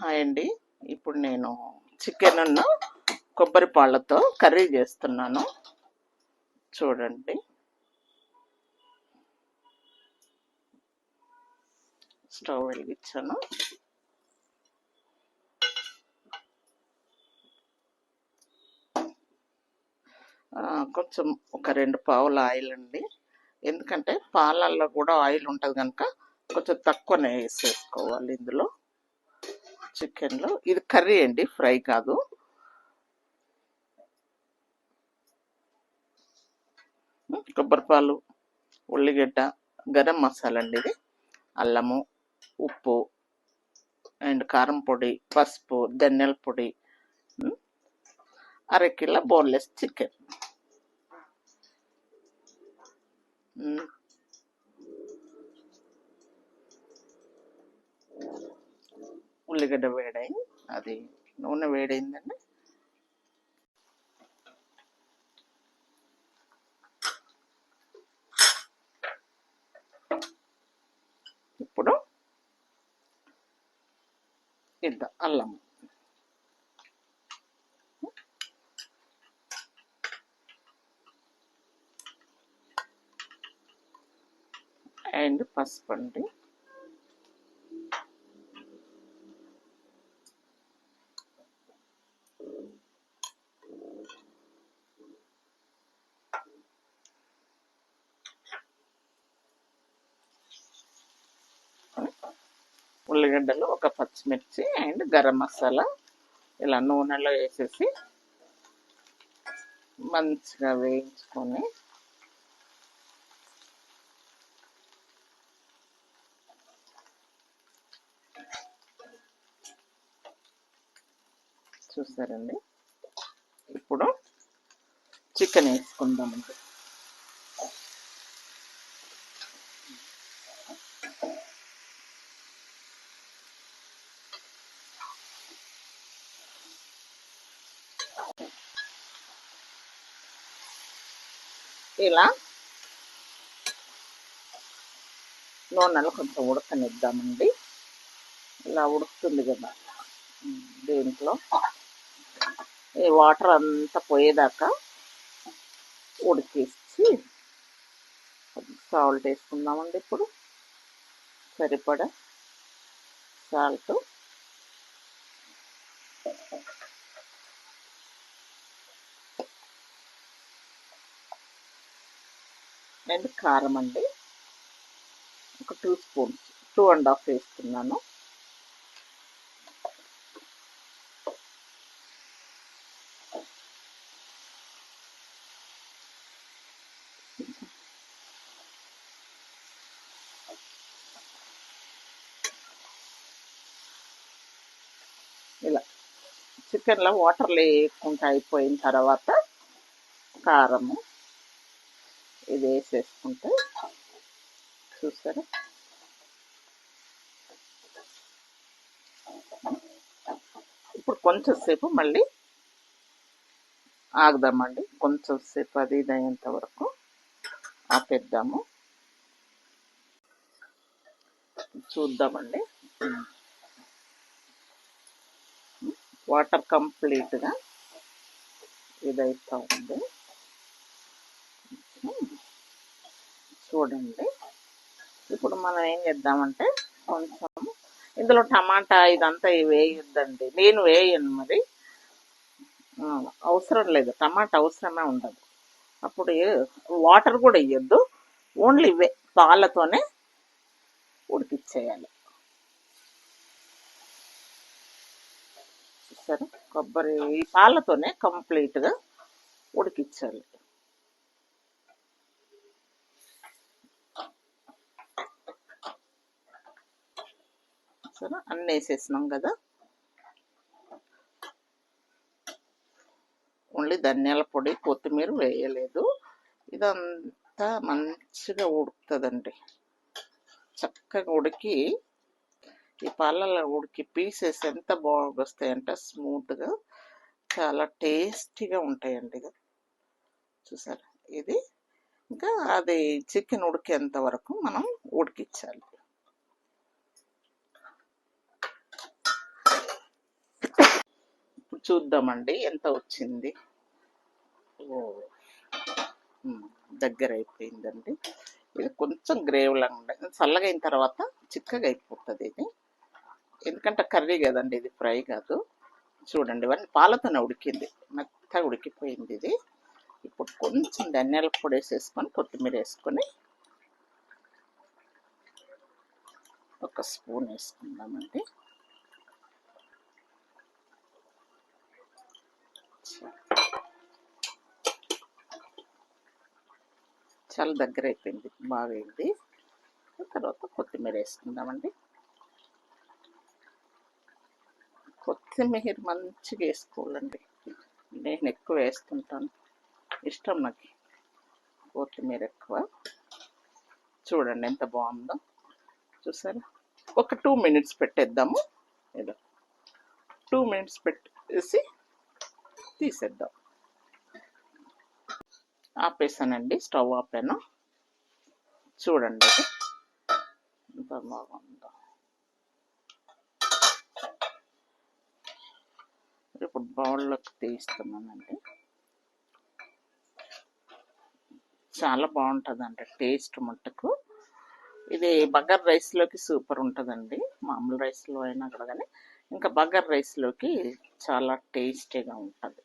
Hi అండి. ఇప్పుడు నేను చికెన్ ఉన్న కొబ్బరి పాళ్ళతో కర్రీ చేస్తున్నాను. చూడండి. స్టవ్ వెలిగించాను. కొంచెం ఒక రెండు పావుల ఆయిల్ అండి. ఎందుకంటే పాలల్లో కూడా ఆయిల్ ఉంటుంది కనుక కొంచెం తక్కువనే వేసేసుకోవాలి ఇందులో. చికెన్లో ఇది కర్రీ అండి ఫ్రై కాదు. కొబ్బరిపాలు ఉల్లిగడ్డ గరం మసాలా అండి ఇది. అల్లము ఉప్పు అండ్ కారం పొడి పసుపు ధనియాల పొడి అరకిలో బోన్లెస్ చికెన్. ఉల్లిగడ్డ వేడై అది నూనె వేడైందండి. ఇప్పుడు ఇద్దాం అల్లం. అండ్ పసుపు అండి. ఉల్లిగడ్డలు ఒక పచ్చిమిర్చి అండ్ గరం మసాలా. ఇలా నూనెలో వేసేసి మంచిగా వేయించుకొని చూసారండి? ఇప్పుడు చికెన్ వేసుకుందామండి. ఇలా. నూనెలో కొంచెం ఉడకనిద్దామండి. ఇలా ఉడుకుతుంది కదా. దీంట్లో ఈ వాటర్ అంతా పోయేదాకా ఉడికేసి సాల్ట్ వేసుకుందామండి ఇప్పుడు. సరిపడా సాల్ట్. అండ్ కారం అండి. ఒక two spoons two and half వేస్తున్నాను ఇలా చికెన్లో వాటర్ లేకుండా అయిపోయిన తర్వాత కారము. ఇది వేసేసుకుంటే చూసారా? ఇప్పుడు కొంచెం సేపు మళ్ళీ ఆగుదామండి. కొంచెం సేపు అది ఇది అయ్యేంత వరకు ఆపేద్దాము. చూద్దామండి. వాటర్ కంప్లీట్గా ఇదైతా ఉంది. చూడండి. ఇప్పుడు మనం ఏం చేద్దామంటే కొంచెం ఇందులో టమాటా ఇదంతా వేయొద్దండి. నేను వేయను మరి. అవసరం లేదు. టమాటా అవసరమే ఉండదు. అప్పుడు వాటర్ కూడా వేయొద్దు. ఓన్లీ ఇవే పాలతోనే ఉడికిచ్చేయాలి. సరే కొబ్బరి ఈ పాలతోనే కంప్లీట్గా ఉడికించాలి సరే అన్నీ వేసేసినాం కదా. ఓన్లీ ధనియాల పొడి కొత్తిమీర వేయలేదు. ఇదంతా మంచిగా ఉడుకుతుందండి. చక్కగా ఉడికి ఈ పాలలో ఉడికి పీసెస్ ఎంత బాగా వస్తాయంటే స్మూత్గా చాలా టేస్టీగా ఉంటాయండి ఇది చూసారా? ఇది ఇంకా అది చికెన్ ఉడికేంత వరకు మనం ఉడికించాలి. చూద్దామండి ఎంత వచ్చింది. ఓ దగ్గర అయిపోయిందండి. ఇది కొంచెం గ్రేవ్లా ఉండే. చల్లగా అయిన తర్వాత చిక్కగా అయిపోతుంది ఇది. ఎందుకంటే కర్రీ కదండి ఇది ఫ్రై కాదు. చూడండి ఇవన్నీ పాలతోనే ఉడికింది. మెత్తగా ఉడికిపోయింది ఇది. ఇప్పుడు కొంచెం ధనియాల పొడి వేసేసుకొని కొత్తిమీర వేసుకొని ఒక స్పూన్ వేసుకుందామండి. చాలా దగ్గర అయిపోయింది బాగా అయింది. తర్వాత కొత్తిమీర వేసుకుందామండి. కొత్తిమీర మంచిగా వేసుకోవాలండి. నేను ఎక్కువ వేస్తుంటాను. ఇష్టం నాకు కొత్తిమీర ఎక్కువ. చూడండి ఎంత బాగుందో. చూసారా? ఒక టూ మినిట్స్ పెట్టేద్దాము. ఏదో టూ మినిట్స్ పెట్టేసి తీసేద్దాం. ఆపేసానండి స్టవ్ ఆపాను. చూడండి. ఎంత బాగుందో. ఇప్పుడు బౌల్లోకి తీస్తున్నానండి. చాలా బాగుంటుందండి టేస్ట్ మట్టుకు. ఇది బగర్ రైస్లోకి సూపర్ ఉంటుందండి మామూలు రైస్లో అయినా కూడా కానీ. ఇంకా బగర్ రైస్లోకి చాలా టేస్టీగా ఉంటుంది.